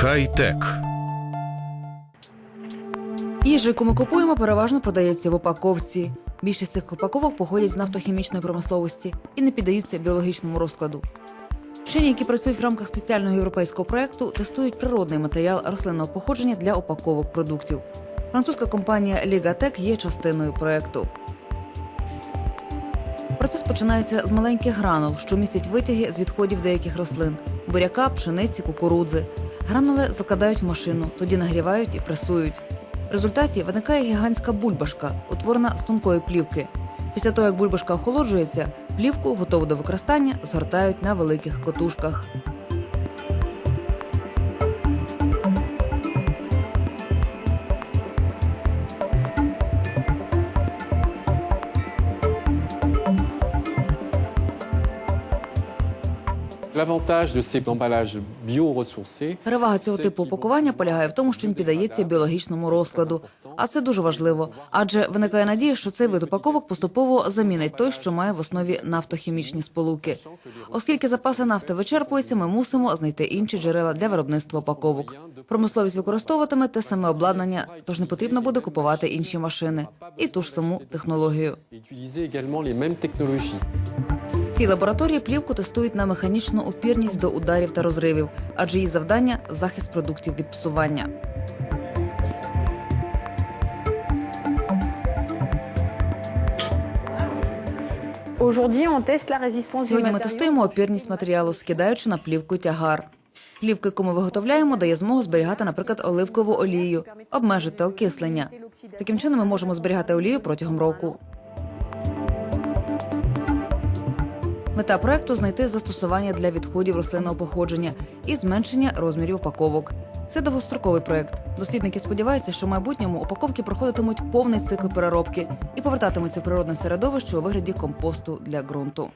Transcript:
Хай-тек. Їжа, яку ми купуємо, переважно продається в упаковці. Більшість цих упаковок походять з нафтохімічної промисловості і не піддаються біологічному розкладу. Вчені, які працюють в рамках спеціального європейського проекту, тестують природний матеріал рослинного походження для упаковок продуктів. Французька компанія Лігатек є частиною проекту. Процес починається з маленьких гранул, що містять витяги з відходів деяких рослин буряка, пшениці, кукурудзи. Гранули закладають в машину, тоді нагрівають і пресують. В результаті виникає гігантська бульбашка, утворена з тонкої плівки. Після того, як бульбашка охолоджується, плівку, готову до використання, згортають на великих котушках. Перевага цього типу упакування полягає в тому, що він піддається біологічному розкладу. А це дуже важливо, адже виникає надія, що цей вид упаковок поступово замінить той, що має в основі нафтохімічні сполуки. Оскільки запаси нафти вичерпуються, ми мусимо знайти інші джерела для виробництва упаковок. Промисловість використовуватиме те саме обладнання, тож не потрібно буде купувати інші машини і ту ж саму технологію. Et utiliser également les mêmes technologies. Ці лабораторії плівку тестують на механічну опірність до ударів та розривів, адже її завдання захист продуктів від псування. Сьогодні ми тестуємо опірність матеріалу, скидаючи на плівку тягар. Плівка, яку ми виготовляємо, дає змогу зберігати, наприклад, оливкову олію, обмежити окислення. Таким чином ми можемо зберігати олію протягом року. Мета проекту знайти застосування для відходів рослинного походження і зменшення розмірів упаковок. Це довгостроковий проект. Дослідники сподіваються, що в майбутньому упаковки проходитимуть повний цикл переробки і повертатимуться в природне середовище у вигляді компосту для ґрунту.